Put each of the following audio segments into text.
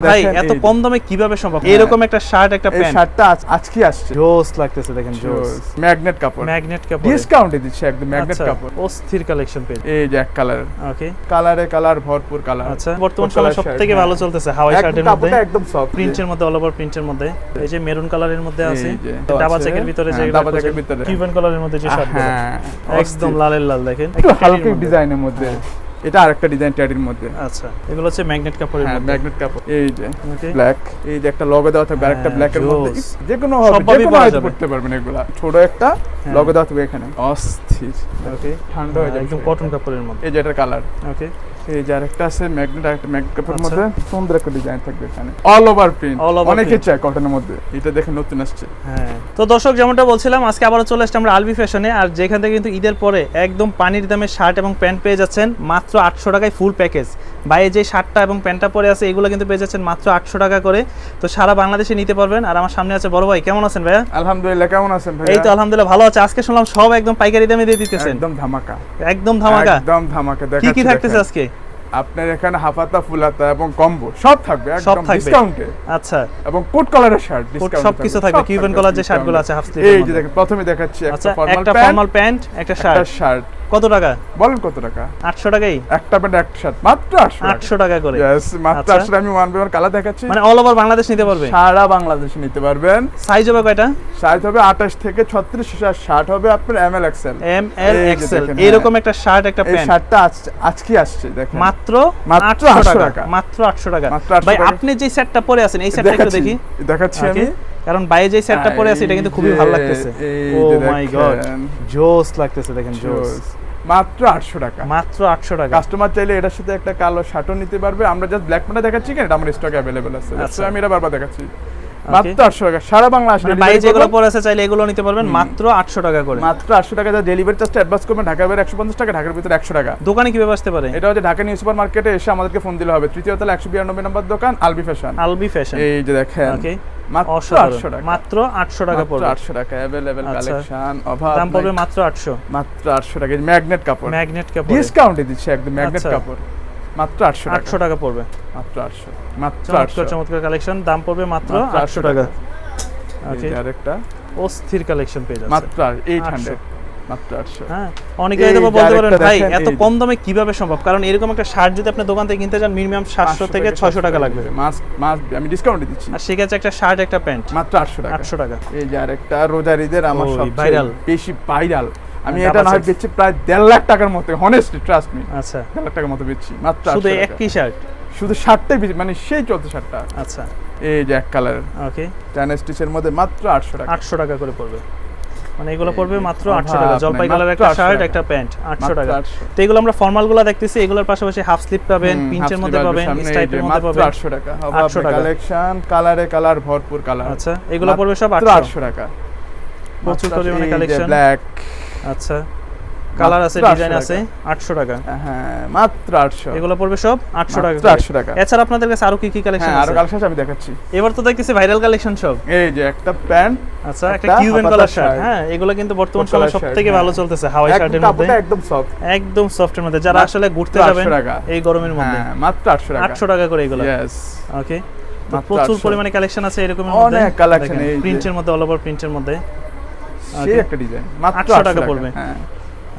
ভাই এত কম দামে কীভাবে সম্ভব? হ্যাঁ। এরকম একটা শার্ট একটা প্যান্ট। শার্টটা আজ- আজকে আসছে। জোস লাগতেছে দেখেন জোস। ম্যাগনেট কাপড়। ম্যাগনেট কাপড়। ডিসকাউন্টে দিচ্ছে একদম ম্যাগনেট আচ্ছা কাপড়। অস্থির কালেকশন পেজ এই যে এক কালার ওকে কালারে কালার ভরপুর কালার আচ্ছা বর্তমান সময় সব থেকে ভালো চলতেছে হাওয়াই শার্টের মধ্যে। কাপড়টা একদম সফট প্রিন্টের মধ্যে অল ওভার প্রিন্টের মধ্যে। এই যে মেরুন কালারের মধ্যে আছে ডাবা চেকের ভিতরে যে হ্যাঁ, ডাবা চেকের ভিতরে। কিউবান কালারের মধ্যে যে শার্ট হ্যাঁ একদম লালের লাল দেখেন। একটু হালকা ডিজাইনের মধ্যে। এটা আরেকটা ডিজাইন ট্যাডির মধ্যে। আচ্ছা এগুলো হচ্ছে ম্যাগনেট কাপড় হ্যাঁ ম্যাগনেট কাপড়। এই যে ওকে ব্ল্যাক এই যে একটা লগো দেওয়া থাকবে আরেকটা ব্ল্যাক এর মধ্যে। যে কোনো হবে যে কোনো যাবে। করতে পারবেন এগুলা। ছোট একটা লগো লোগো দেওয়া থাকবে এখানে। অস্থির। ওকে ঠান্ডা হয়ে যাবে একদম কটন কাপড়ের মধ্যে। এই যে এটার কালার ওকে এই যে আরেকটা আছে ম্যাগনেট আরেকটা আচ্ছা। মধ্যে সুন্দর একটা ডিজাইন থাকবে এখানে। অল ওভার প্রিন্ট অনেকে চায় কটনের মধ্যে। এটা দেখে নতুন আসছে। হ্যাঁ। তো দর্শক যেমনটা বলছিলাম আজকে আবারও চলে আসছে আমরা আলবি ফ্যাশনে আর যেখান থেকে কিন্তু ঈদের পরে একদম পানির দামে শার্ট এবং প্যান্ট পেয়ে যাচ্ছেন মাত্র আটশো টাকায় ফুল প্যাকেজ বাইরে যে শার্টটা এবং প্যান্টটা পরে আছে এগুলো কিন্তু পেয়ে যাচ্ছেন মাত্র আটশো টাকা করে। তো সারা বাংলাদেশে নিতে পারবেন। আর আমার সামনে আছে বড় ভাই। কেমন আছেন ভাইয়া? আলহামদুলিল্লাহ কেমন আছেন ভাই এই তো আলহামদুলিল্লাহ ভালো আছে। আজকে শুনলাম সব একদম পাইকারি দামে দিয়ে দিতেছেন। একদম ধামাকা। একদম ধামাকা। একদম ধামাকা। কি কি থাকতেছে আজকে? আপনার এখানে হাফাতা ফুলাতা এবং কম্বো সব থাকবে একদম ডিসকাউন্টে আচ্ছা। এবং কোট কালারের শার্ট ডিসকাউন্ট সব কিছু থাকবে, কিউবান কালার যে শার্টগুলো আছে, হাফ স্লিভ এই যে দেখেন প্রথমে দেখাচ্ছি আচ্ছা একটা ফর্মাল প্যান্ট একটা ফর্মাল প্যান্ট একটা একটা শার্ট শার্ট কত টাকা? বলেন কত টাকা? আটশো টাকাই? একটা প্যান্ট শার্ট মাত্র 800 আটশো টাকা করে। মাত্র আচ্ছা। 800 আমি ওয়ান বাই কালার দেখাচ্ছি। মানে অল ওভার বাংলাদেশ নিতে পারবে? সারা বাংলাদেশে নিতে পারবেন। সাইজ হবে কয়টা? সাইজ হবে 28 থেকে 36 আর শার্ট হবে আপনার M L XL M L XL এরকম একটা শার্ট একটা এই প্যান্ট শার্টটা আজকে আসছে দেখেন। মাত্র মাত্র 800 800 টাকা। মাত্র 800 টাকা। ভাই আপনি যে সেটটা পরে আছেন এই সেটটা একটু দেখি। দেখাচ্ছি আমি? কারণ বাইরে যে সেটটা পরে আছে এটা কিন্তু খুবই ভালো লাগতেছে। ও মাই গড জোস লাগতেছে দেখেন জোস। মাত্র 800 টাকা। মাত্র 800 টাকা। কাস্টমার চাইলে এটার সাথে একটা কালো শার্টও নিতে পারবে। আমরা জাস্ট ব্ল্যাক প্যান্ট দেখাচ্ছি কেন এটা আমার স্টক অ্যাভেলেবল আছে। আচ্ছা। আমি এটা বারবার দেখাচ্ছি। মাত্র 800 টাকা। সারা বাংলা আসলে বাইরে যেগুলো পরে আছে চাইলে এগুলো নিতে পারবেন মাত্র 800 টাকা করে। মাত্র 800 টাকা। যা ডেলিভারি চার্জটা অ্যাডভান্স করবেন ঢাকার বাইরে 150 টাকা ঢাকার ভিতরে 100 টাকা। দোকানে কীভাবে আসতে পারে? এটা হচ্ছে ঢাকা নিউ সুপার মার্কেটে এসে আমাদেরকে ফোন দিলে হবে। তৃতীয় তলা 192 নম্বর দোকান আলবি ফ্যাশন আলবি ফ্যাশন এই যে দেখেন। ওকে মাত্র 800 টাকা। মাত্র 800 টাকা পড়বে। 800 টাকা অ্যাভেলেবল আচ্ছা। কালেকশন অভাব দাম পড়বে মাত্র 800 মাত্র 800 টাকা। ম্যাগনেট কাপড়। ম্যাগনেট কাপড়। ডিসকাউন্টে দিচ্ছে একদম ম্যাগনেট আচ্ছা। কাপড়। মাত্র 800 টাকা। 800 টাকা পড়বে। মাত্র 800 মাত্র চমৎকার 800 চমৎকার কালেকশন দাম পড়বে মাত্র মাত্র 800 টাকা। আরেকটা। অস্থির কালেকশন পেয়ে যাচ্ছে। মাত্র 800 মাত্র 800 হ্যাঁ অনেকে হয়তো বলতে পারেন ভাই এত কম দামে কীভাবে সম্ভব? কারণ এরকম একটা শার্ট যদি আপনি দোকান থেকে কিনতে যান মিনিমাম 700 থেকে 600 টাকা লাগবে। মাস্ক মাস্ক আমি ডিসকাউন্টে দিচ্ছি। আর সেক্ষেত্রে একটা শার্ট একটা প্যান্ট। মাত্র 800 টাকা। 800 টাকা। এই যে আরেকটা রোজার ঈদের আমার সবচেয়ে viral। বেশি ভাইরাল আমি এটা না বেচছি প্রায় দেড় লাখ টাকার মতো হনেস্টলি ট্রাস্ট মি আচ্ছা। দেড় লাখ টাকার মতো বেচছি মাত্র শুধু একই শার্ট? শুধু শার্টটাই বেশি মানে সেই চলছে শার্টটা। আচ্ছা। এই যে এক কালার ওকে চায়না স্টিচের মধ্যে মাত্র আটশো টাকা। 800 টাকা করে পড়বে। মানে এগুলো পড়বে মাত্র আটশো 800 টাকা জলপাই কালার একটা শার্ট একটা প্যান্ট 800 টাকা। তো এগুলো আমরা ফর্মালগুলো দেখতেছি এগুলোর পাশাপাশি হাফ স্লিপ পাবেন পিঞ্চের মধ্যে পাবেন যে মধ্যে পাবেন। 800 টাকা 800 টাকা। কালেকশন কালারে কালার ভরপুর কালার আচ্ছা এগুলো পড়বে সব মাত্র 800 800 টাকা। প্রচুর পরিমাণে কালেকশন ব্ল্যাক আচ্ছা। কালার আছে ডিজাইন আছে। 800 টাকা। হ্যাঁ মাত্র 800 এগুলো পড়বে সব 800 টাকা। 800 টাকা। এছাড়া আপনাদের কাছে আরও কি কি কালেকশন হ্যাঁ আরও আছে? কালেকশন আমি দেখাচ্ছি। এবার তো দেখতেছি ভাইরাল কালেকশন সব। এই যে একটা প্যান্ট আচ্ছা একটা কিউবেন কালার শার্ট হ্যাঁ এগুলো কিন্তু বর্তমান সময় color সব shirt, থেকে হ্যাঁ। ভালো চলতেছে হাওয়াই শার্টের মধ্যে। কাপড়টা একদম সফট একদম সফটের মধ্যে। যারা আসলে ঘুরতে যাবেন এই গরমের মধ্যে। হ্যাঁ মাত্র 800 টাকা। 800 টাকা করে এগুলো। ইয়েস ওকে প্রচুর পরিমাণে কালেকশন আছে এরকম অনেক collection, এই প্রিন্টের মধ্যে অল ওভার প্রিন্টের মধ্যে। সেই একটা ডিজাইন মাত্র 800 টাকা। পড়বে। হ্যাঁ।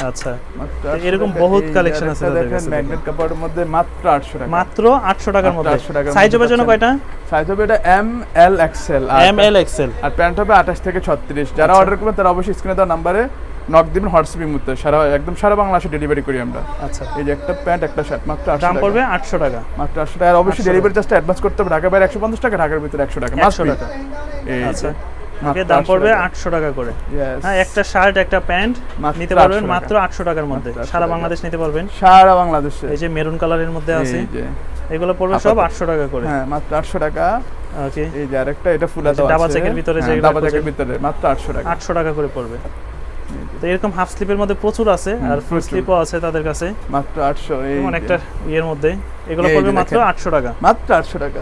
আচ্ছা। মাত্র তো 800 এরকম বহুত collection আছে তাদের কাছে। ম্যাগনেট কাপড়ের মধ্যে মাত্র 800 টাকা। মাত্র 800 টাকার মধ্যে। 800 টাকার সাইজ হবে জন্য কয়টা? সাইজ হবে এটা M L XL M L XL আর প্যান্ট হবে 28 থেকে 36 যারা আচ্ছা। অর্ডার করবেন তারা অবশ্যই স্ক্রিনে দেওয়া নাম্বারে নক দিবেন হোয়াটসঅ্যাপের মধ্যে সারা একদম সারা বাংলাদেশে ডেলিভারি করি আমরা। আচ্ছা। এই যে একটা প্যান্ট একটা শার্ট মাত্র 800 দাম পড়বে 800 টাকা। মাত্র 800 টাকা। আর অবশ্যই ডেলিভারি চার্জটা অ্যাডভান্স করতে হবে। ঢাকা বাইরে 150 টাকা ঢাকার ভিতরে 100 টাকা। 100 টাকা। এই আচ্ছা। ওকে দাম পড়বে টাকা। 800 টাকা করে. হ্যাঁ একটা শার্ট একটা প্যান্ট নিতে পারবেন 800 মাত্র 800 টাকার মধ্যে। সারা বাংলাদেশ নিতে পারবেন। সারা বাংলাদেশে। এই যে মেরুন কালারের মধ্যে আছে। এগুলো পড়বে সব 800 টাকা করে। হ্যাঁ মাত্র 800 টাকা। ওকে এই যে আরেকটা এটা ফুলা যে দাও ডাবা আছে। চেকের ভিতরে হ্যাঁ, যেগুলো ডাবা। চেকের ভিতরে মাত্র 800 টাকা। 800 টাকা করে পড়বে। তো এরকম হাফ স্লিপের মধ্যে প্রচুর আছে আর ফুল। স্লিপও আছে তাদের কাছে। মাত্র 800 এই একটা ইয়ের মধ্যে। এগুলো পড়বে মাত্র দেখেন। 800 টাকা। মাত্র 800 টাকা।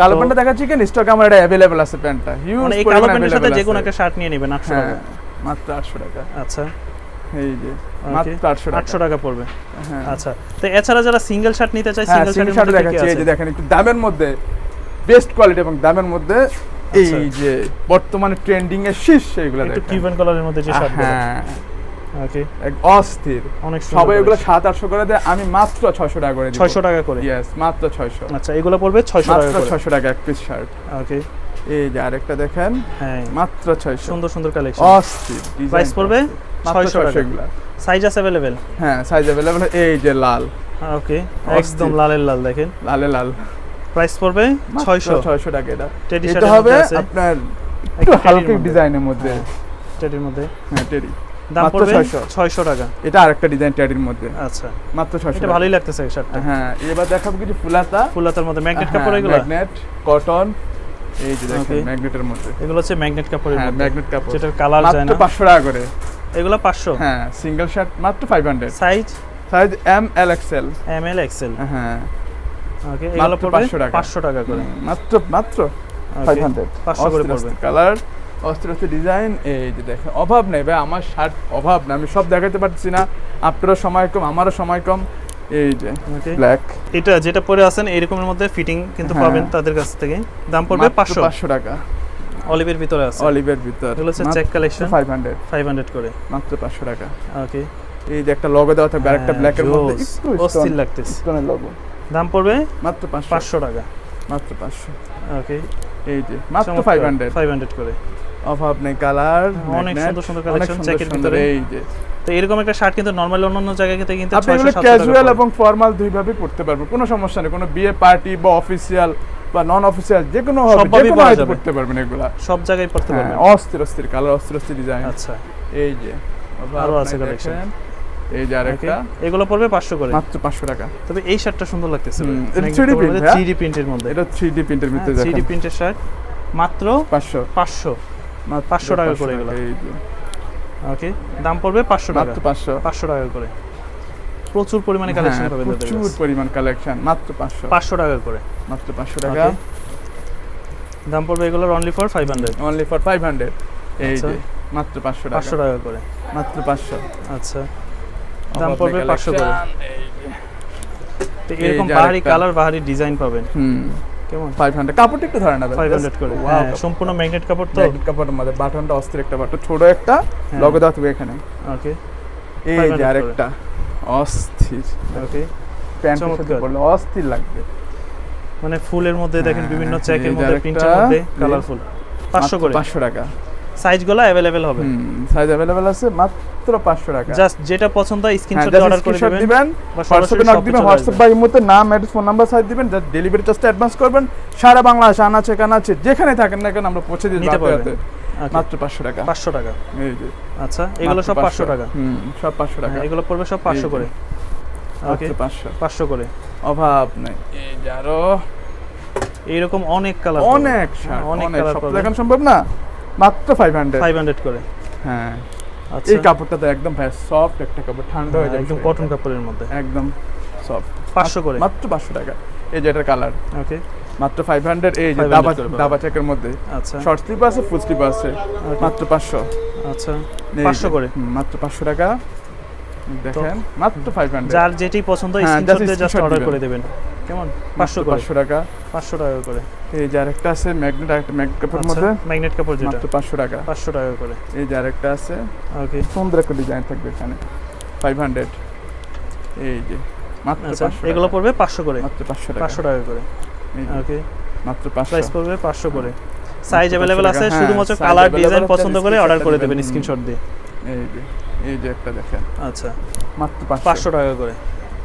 কালো প্যান্টটা দেখাচ্ছি কেন? স্টক আমার এটা অ্যাভেলেবল আছে প্যান্টটা। মানে হিউজ এই কালো প্যান্টের সাথে যে কোনো একটা শার্ট নিয়ে নেবেন 800 হ্যাঁ, টাকা। মাত্র 800 টাকা। আচ্ছা। এই যে মাত্র 800 টাকা। পড়বে। হ্যাঁ। আচ্ছা তো এছাড়া যারা সিঙ্গেল শার্ট নিতে চায় হ্যাঁ, সিঙ্গেল শার্ট দেখাচ্ছি। এই যে দেখেন একটু দামের মধ্যে বেস্ট কোয়ালিটি এবং দামের মধ্যে আচ্ছা। এই যে বর্তমানে ট্রেন্ডিং এর শীর্ষে এগুলো একটু কিউবান কালারের মধ্যে যে শার্ট হ্যাঁ। ওকে অস্থির। অনেক সবাই এগুলো সাত আটশো করে দেয় আমি মাত্র ছয়শো টাকা করে ছয়শো টাকা করে? ইয়েস মাত্র ছয়শো। আচ্ছা এগুলো পড়বে ছয়শো টাকা ছয়শো টাকা এক পিস শার্ট ওকে এই যে আরেকটা দেখেন হ্যাঁ। মাত্র ছয়শো। সুন্দর সুন্দর কালেকশন অস্থির প্রাইস পড়বে ছয়শো টাকা। এগুলা। সাইজ আছে অ্যাভেলেবেল হ্যাঁ সাইজ অ্যাভেলেবল এই যে লাল। ওকে একদম লালের লাল দেখেন। লালে লাল। প্রাইস পড়বে ছয়শো। ছয়শো টাকা এটা। টেডি হবে আপনার একটু হালকা ডিজাইনের মধ্যে। টেডির মধ্যে। হ্যাঁ টেডি দাম মাত্র পড়বে 600 টাকা। এটা আরেকটা ডিজাইন টেডির মধ্যে। আচ্ছা। মাত্র ছয়শো এটা ভালোই লাগতেছে শার্টটা হ্যাঁ এবার দেখাবো কিছু ফুলাতা। ফুল মধ্যে ম্যাগনেট হ্যাঁ, কাপড় এগুলো? ম্যাগনেট কটন এই যে দেখেন ম্যাগনেটের মধ্যে। এগুলো হচ্ছে ম্যাগনেট কাপড়ের হ্যাঁ ম্যাগনেট কাপড়। যেটার কালার যায় মাত্র না। পাঁচশো টাকা করে। এগুলো পাঁচশো? হ্যাঁ সিঙ্গেল শার্ট মাত্র five hundred size size M L XL M L XL হ্যাঁ। ওকে এগুলো পড়বে 500 টাকা। করে। মাত্র মাত্র Okay, ফাইভ হান্ড্রেড 500 করে পড়বে। কালার অস্ত্র অস্ত্র ডিজাইন এই যে দেখেন অভাব নেই ভাই আমার শার্ট অভাব নেই আমি সব দেখাতে পারছি না আপনারও সময় কম আমারও সময় কম এই যে ব্ল্যাক এটা যেটা পরে আছেন এরকমের মধ্যে ফিটিং কিন্তু হ্যাঁ। পাবেন তাদের কাছ থেকে। দাম পড়বে পাঁচশো। পাঁচশো টাকা। অলিভের ভিতরে আছে। অলিভের ভিতর। এগুলো হচ্ছে check collection five hundred five hundred করে। মাত্র পাঁচশো টাকা। ওকে এই যে একটা লগো দেওয়া থাকবে আরেকটা ব্ল্যাকের মধ্যে একটু অস্থির লাগতেছে। স্টোনের লগো দাম পড়বে মাত্র পাঁচশো। পাঁচশো টাকা। মাত্র পাঁচশো। ওকে এই যে মাত্র ফাইভ হান্ড্রেড ফাইভ হান্ড্রেড করে। অভাব নেই কালার অনেক সুন্দর সুন্দর collection, jacket ভিতরে। এই যে। তো এরকম একটা শার্ট কিন্তু নর্মালি অন্যান্য জায়গা থেকে কিন্তু আপনি এগুলো ক্যাজুয়াল এবং ফর্মাল দুইভাবে পড়তে পারবেন কোনো সমস্যা নেই কোনো বিয়ে পার্টি বা অফিসিয়াল বা নন অফিসিয়াল যে কোনো হবে যে কোনো পড়তে পারবেন এগুলা। সব জায়গায় পড়তে হ্যাঁ পারবেন। অস্থির অস্থির কালার অস্থির অস্থির ডিজাইন আচ্ছা। এই যে আরও আছে। দেখেন, এই যে আরেকটা। এগুলো পড়বে পাঁচশো করে। মাত্র পাঁচশো টাকা। তবে এই শার্টটা সুন্দর লাগতেছে এটা 3D print, হ্যাঁ? থ্রি ডি প্রিন্টের মধ্যে। এটা থ্রি ডি প্রিন্টের ভিতরে থ্রি ডি প্রিন্টের শার্ট মাত্র পাঁচশো। পাঁচশো টাকা করে এগুলো। ওকে দাম পড়বে পাঁচশো টাকা। পাঁচশো। পাঁচশো টাকা করে। প্রচুর পরিমাণে কালেকশন হ্যাঁ, পাবেন প্রচুর পরিমাণ কালেকশন মাত্র পাঁচশো। পাঁচশো টাকা করে। মাত্র পাঁচশো টাকা। দাম পড়বে এগুলোর only for five hundred only for five hundred এই আচ্ছা। যে মাত্র পাঁচশো পাঁচশো টাকা টাকা করে। মাত্র পাঁচশো। আচ্ছা। দাম পড়বে 500 করে। এরকম বাহারি কালার বাহারি ডিজাইন পাবেন। হুম। কেমন? ফাইভ হান্ড্রেড কাপড়টা একটু ধরে নেবেন ফাইভ করে হ্যাঁ সম্পূর্ণ ম্যাগনেট কাপড় তো। জ্যাকেট কাপড়ের মধ্যে বাটনটা অস্থির একটা বাটন ছোট একটা হ্যাঁ। লগো দেওয়া থাকবে এখানে। ওকে এই যে আরেকটা অস্থির। ওকে প্যান্টের সাথে পরলে অস্থির লাগবে। মানে ফুলের মধ্যে দেখেন হ্যাঁ, বিভিন্ন চেকের মধ্যে প্রিন্টের মধ্যে কালারফুল পাঁচশো করে। পাঁচশো টাকা। সাইজগুলো অ্যাভেলেবেল হবে। সাইজ অ্যাভেলেবেল আছে মাত্র পাঁচশো টাকা। জাস্ট যেটা পছন্দ হয় হ্যাঁ স্ক্রিনশট জাস্ট অর্ডার করে স্ক্রিনশট দিবেন হোয়াটসঅ্যাপে নক দিবেন হোয়াটসঅ্যাপ। বা ইমোতে নাম অ্যাড্রেস ফোন নাম্বার সাইজ দিবেন জাস্ট ডেলিভারি চার্জটা অ্যাডভান্স করবেন। সারা বাংলাদেশ আনাচে কানাচে যেখানে থাকেন না কেন আমরা পৌঁছে দিই নিতে পারবেন। মাত্র পাঁচশো টাকা। পাঁচশো টাকা। এই যে। আচ্ছা এগুলো সব পাঁচশো টাকা। হুম সব পাঁচশো টাকা। হ্যাঁ, এগুলো পড়বে সব পাঁচশো এই যে। করে। ওকে মাত্র পাঁচশো। পাঁচশো করে। অভাব নেই। এই যে আরও এইরকম অনেক কালার অনেক অনেক অনেক colour সব দেখানো সম্ভব না? মাত্র ফাইভ হান্ড্রেড ফাইভ হান্ড্রেড করে। হ্যাঁ। আচ্ছা। এই কাপড়টা তো একদম ভাই সফট একটা কাপড় ঠান্ডা হয়ে হ্যাঁ, যাবে একদম কটন কাপড়ের মধ্যে। একদম সফট পাঁচশো করে। মাত্র পাঁচশো টাকা। এই যে এটার কালার ওকে মাত্র ফাইভ হান্ড্রেড এই যে দাবা দাবা চেকের মধ্যে। আচ্ছা। শর্ট স্লিপ আছে ফুল স্লিপ আছে। মাত্র পাঁচশো। আচ্ছা। পাঁচশো করে। মাত্র পাঁচশো টাকা। দেখেন মাত্র ফাইভ হান্ড্রেড যার যেটি পছন্দ হ্যাঁ, স্ক্রিনশট দিয়ে জাস্ট অর্ডার করে দেবেন। কেমন? পাঁচশো পাঁচশো টাকা। পাঁচশো টাকা করে। এই যে আরেকটা আছে ম্যাগনেট আরেকটা ম্যাগনেট কাপড়ের আচ্ছা মধ্যে। ম্যাগনেট কাপড় যেটা। মাত্র পাঁচশো টাকা। পাঁচশো টাকা করে। এই যে আরেকটা আছে। ওকে সুন্দর একটা ডিজাইন থাকবে এখানে। ফাইভ হান্ড্রেড এই যে মাত্র আচ্ছা এগুলো পড়বে পাঁচশো করে? মাত্র পাঁচশো টাকা। পাঁচশো টাকা করে। ওকে মাত্র পাঁচশো। প্রাইস পড়বে পাঁচশো করে। সাইজ অ্যাভেলেবেল আছে হ্যাঁ, শুধুমাত্র কালার ডিজাইন পছন্দ করে অর্ডার করে দিবেন। স্ক্রিনশট দিয়ে। এই যে এই যে একটা দেখেন। আচ্ছা। মাত্র পাঁচশো টাকা করে।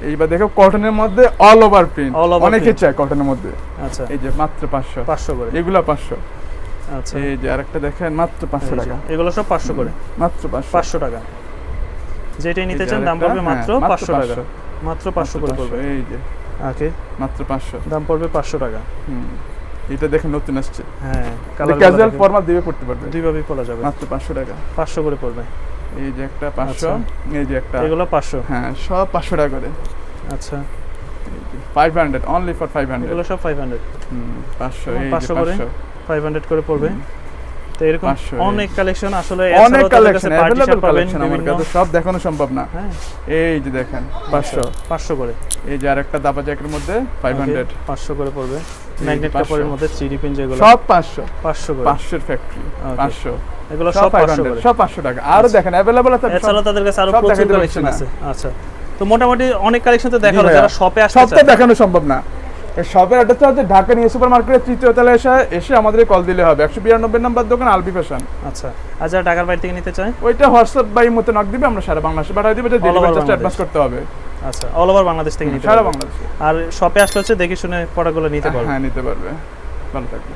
এইবার দেখো কটনের মধ্যে অল ওভার প্রিন্ট অনেকে চায় কটনের মধ্যে। আচ্ছা। এই যে মাত্র পাঁচশো। পাঁচশো করে। এগুলা পাঁচশো। আচ্ছা। এই যে আরেকটা দেখেন মাত্র পাঁচশো এই যে, টাকা। এগুলো সব পাঁচশো করে। মাত্র পাঁচশো। পাঁচশো টাকা। যেটাই নিতে চান দাম পড়বে মাত্র হ্যাঁ, পাঁচশো টাকা। মাত্র পাঁচশো করে পড়বে। এই যে। ওকে মাত্র পাঁচশো। দাম পড়বে পাঁচশো টাকা। হুম এটা দেখে নতুন আসছে। হ্যাঁ ক্যাজুয়াল ফর্মাল দিয়ে পড়তে পারবে। দুইভাবেই পড়া যাবে। মাত্র পাঁচশো টাকা। পাঁচশো করে পড়বে। এই যে একটা পাঁচশো আচ্ছা। এই যে একটা এগুলো পাঁচশো? হ্যাঁ সব পাঁচশো টাকা করে। আচ্ছা। Five hundred only for five hundred এগুলো সব ফাইভ হান্ড্রেড পাঁচশো পাঁচশো করে? ফাইভ হান্ড্রেড করে পড়বে। তো এরকম অনেক কালেকশন আসলে অনেক কালেকশন কালেকশন আমার কাছে সব দেখানো সম্ভব না। হ্যাঁ। এই যে দেখেন পাঁচশো। পাঁচশো করে। এই যে আরেকটা দাবা জ্যাকের মধ্যে ফাইভ হান্ড্রেড পাঁচশো করে পড়বে। ম্যাগনেট কাপড়ের মধ্যে পিন যেগুলো। সব পাঁচশো। পাঁচশো করে। পাঁচশোর ফ্যাক্টরি Okay. পাঁচশো। এগুলো সব সব ফাইভ পাঁচশো হান্ড্রেড করে। সব পাঁচশো টাকা। আরও দেখেন অ্যাভেলেবল আছে এছাড়াও তাদের কাছে আরও প্রচুর কালেকশন আছে। আচ্ছা। তো মোটামুটি অনেক কালেকশন তো দেখাল যারা শপে আসতে সব তো দেখানো সম্ভব না। শপের অ্যাড্রেসটা হচ্ছে ঢাকা নিউ সুপার মার্কেটের তৃতীয় তলায় এসে এসে আমাদের কল দিলে হবে। একশো বিরানব্বই নম্বর দোকান আলবি ফ্যাশন আচ্ছা আর যারা ঢাকার বাইরে থেকে নিতে চাই ওইটা হোয়াটসঅ্যাপ বাই মতো নক দিবে আমরা সারা বাংলাদেশে পাঠিয়ে দিবে। ডেলিভারি চার্জ অ্যাডভান্স করতে হবে। আচ্ছা অল ওভার বাংলাদেশ থেকে নিতে সারা বাংলাদেশ। আর শপে আসলে হচ্ছে দেখে শুনে প্রোডাক্টগুলো নিতে পারবে। হ্যাঁ নিতে পারবে। ভালো থাকবে